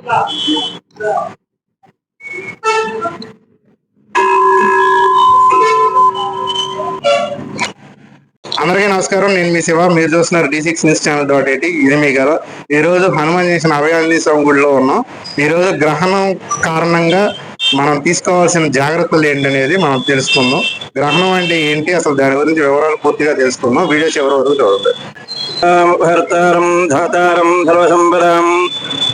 అందరికీ నమస్కారం. నేను మీ శివ. మీరు చూస్తున్నారు D six news channel dot eighty ఇది మీ గారు ఈ రోజు హనుమాన్ చేసిన అభయాంజనేయ స్వామి గుడిలో ఉన్నాం. ఈ రోజు గ్రహణం కారణంగా మనం తీసుకోవాల్సిన జాగ్రత్తలు ఏంటనేది మనం తెలుసుకుందాం. గ్రహణం అంటే ఏంటి? అసలు దాని గురించి వివరాలు పూర్తిగా తెలుసుకుందాం. వీడియో చివరి వరకు చూడండి. భర్తారం ధాతారం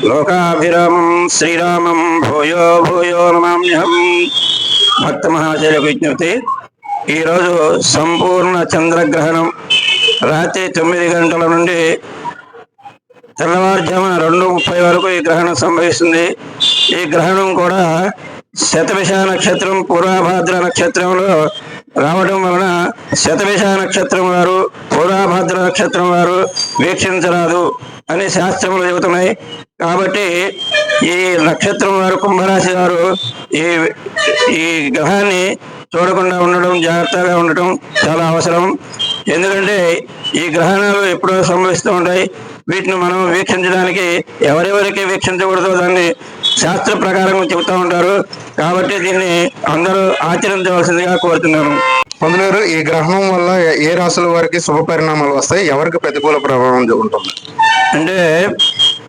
లోకాభిరామం శ్రీరామం భూయో భూయో నమామ్యహం భక్త మహాశైలకు విజ్ఞప్తి ఈరోజు సంపూర్ణ చంద్రగ్రహణం రాత్రి తొమ్మిది గంటల నుండి తెల్లవారుజామున రెండు ముప్పై వరకు ఈ గ్రహణం సంభవిస్తుంది. ఈ గ్రహణం కూడా శతభిష నక్షత్రం పూర్వభాద్ర నక్షత్రంలో రావడం వలన శతభిష నక్షత్రం వారు పూర్వభాద్ర నక్షత్రం వారు వీక్షించరాదు. అనే శాస్త్రములు చెబుతున్నాయి. కాబట్టి ఈ నక్షత్రం వారు కుంభరాశి వారు ఈ ఈ గ్రహాన్ని చూడకుండా ఉండడం జాగ్రత్తగా ఉండటం చాలా అవసరం. ఎందుకంటే ఈ గ్రహణాలు ఎప్పుడో సంభవిస్తూ ఉంటాయి. వీటిని మనం వీక్షించడానికి ఎవరెవరికి వీక్షించకూడదో దాన్ని శాస్త్ర ప్రకారం చెబుతూ ఉంటారు. కాబట్టి దీన్ని అందరూ ఆచరించవలసిందిగా కోరుతున్నాను. పొందలేరు ఈ గ్రహణం వల్ల ఏ రాశుల వారికి శుభ పరిణామాలు వస్తాయి? ఎవరికి ప్రతికూల ప్రభావం ఉంటుంది? అంటే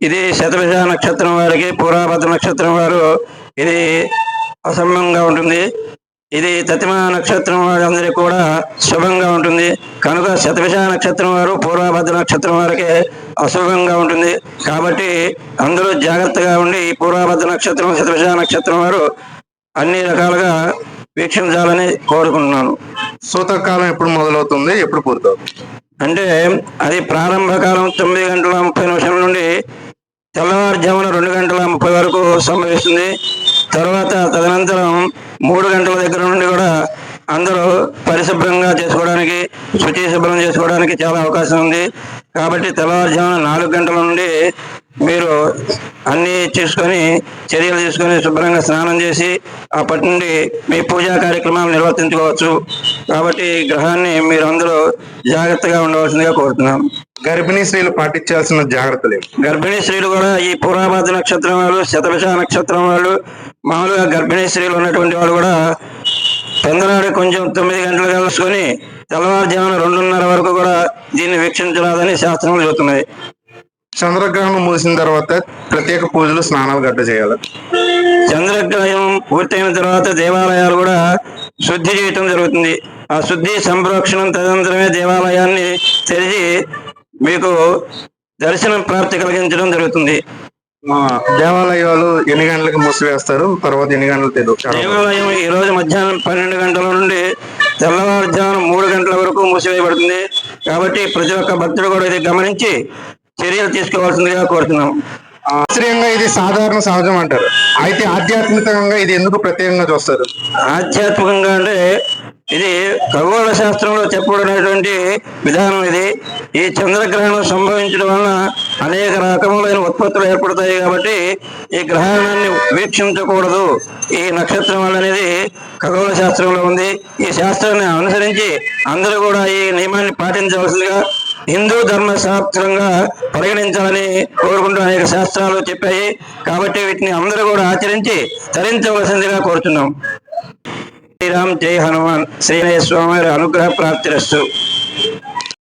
ఇది శతభిష నక్షత్రం వారికి పూర్వభద్ర నక్షత్రం వారు ఇది అసమ్యంగా ఉంటుంది. ఇది తతిమ నక్షత్రం వారందరికీ కూడా శుభంగా ఉంటుంది. కనుక శతభిష నక్షత్రం వారు పూర్వభద్ర నక్షత్రం వారికి అశుభంగా ఉంటుంది. కాబట్టి అందరూ జాగ్రత్తగా ఉండి పూర్వభద్ర నక్షత్రం శతభిష నక్షత్రం వారు అన్ని రకాలుగా వీక్షించాలని కోరుకుంటున్నాను. సూతకాలం ఎప్పుడు మొదలవుతుంది? ఎప్పుడు పూర్తవుతుంది? అంటే అది ప్రారంభ కాలం తొమ్మిది గంటల ముప్పై నిమిషాల నుండి తెల్లవారుజామున రెండు గంటల ముప్పై వరకు సంభవిస్తుంది. తర్వాత తదనంతరం మూడు గంటల దగ్గర నుండి కూడా అందరూ పరిశుభ్రంగా చేసుకోవడానికి శుచి శుభ్రం చేసుకోవడానికి చాలా అవకాశం ఉంది. కాబట్టి తెల్లవారుజామున నాలుగు గంటల నుండి మీరు అన్ని చేసుకొని చర్యలు తీసుకొని శుభ్రంగా స్నానం చేసి అప్పటి నుండి మీ పూజా కార్యక్రమాలు నిర్వర్తించుకోవచ్చు. కాబట్టి గ్రహాన్ని మీరు అందరూ జాగ్రత్తగా ఉండవలసిందిగా కోరుతున్నాం. గర్భిణీ స్త్రీలు పాటించాల్సిన జాగ్రత్తలు? గర్భిణీ స్త్రీలు కూడా ఈ పూర్వభాద్ర నక్షత్రం వాళ్ళు శతభిష నక్షత్రం వాళ్ళు మామూలుగా గర్భిణీ స్త్రీలు ఉన్నటువంటి వాళ్ళు కూడా పెందనాడు కొంచెం తొమ్మిది గంటలు కలుసుకొని తెల్లవారుజామున రెండున్నర వరకు కూడా దీన్ని వీక్షించరాదని శాస్త్రములు చెబుతున్నాయి చంద్రగ్రహణం ముగిసిన తర్వాత ప్రత్యేక పూజలు స్నానాలు గడ్డ చేయాలి. చంద్రగ్రహణం పూర్తయిన తర్వాత దేవాలయాలు కూడా శుద్ధి చేయటం జరుగుతుంది. ఆ శుద్ధి సంరక్షణం తదనంతరమే దేవాలయాన్ని తెరిచి మీకు దర్శనం ప్రాప్తి కలిగించడం జరుగుతుంది. దేవాలయాలు ఎన్ని గంటలకు మూసివేస్తారు? తర్వాత ఎన్ని గంటలు తెలియదు దేవాలయం ఈ రోజు మధ్యాహ్నం పన్నెండు గంటల నుండి తెల్లవారుజామున మూడు గంటల వరకు మూసివేయబడుతుంది. కాబట్టి ప్రతి ఒక్క భక్తుడు కూడా ఇది గమనించి చర్యలు తీసుకోవాల్సిందిగా కోరుతున్నాం. ఆశ్చర్యంగా ఇది సాధారణ సహజం అంటారు. అయితే ఆధ్యాత్మికంగా ఇది ఎందుకు ప్రత్యేకంగా చూస్తారు? ఆధ్యాత్మికంగా అంటే ఇది ఖగోళ శాస్త్రంలో చెప్పబడినటువంటి విధానం ఇది. ఈ చంద్రగ్రహణం సంభవించడం వలన అనేక రకములైన ఉత్పత్తులు ఏర్పడతాయి కాబట్టి ఈ గ్రహణాన్ని వీక్షించకూడదు. ఈ నక్షత్రం అనేది ఖగోళ శాస్త్రంలో ఉంది. ఈ శాస్త్రాన్ని అనుసరించి అందరూ కూడా ఈ నియమాన్ని పాటించవలసిందిగా హిందూ ధర్మ శాస్త్రంగా పరిగణించాలని కోరుకుంటూ అనేక శాస్త్రాలు చెప్పాయి. కాబట్టి వీటిని అందరూ కూడా ఆచరించి తరించవలసిందిగా కోరుతున్నాం. శ్రీరామ్ జై హనుమాన్. శ్రీనయ స్వామి వారి అనుగ్రహ ప్రాప్తిరస్తు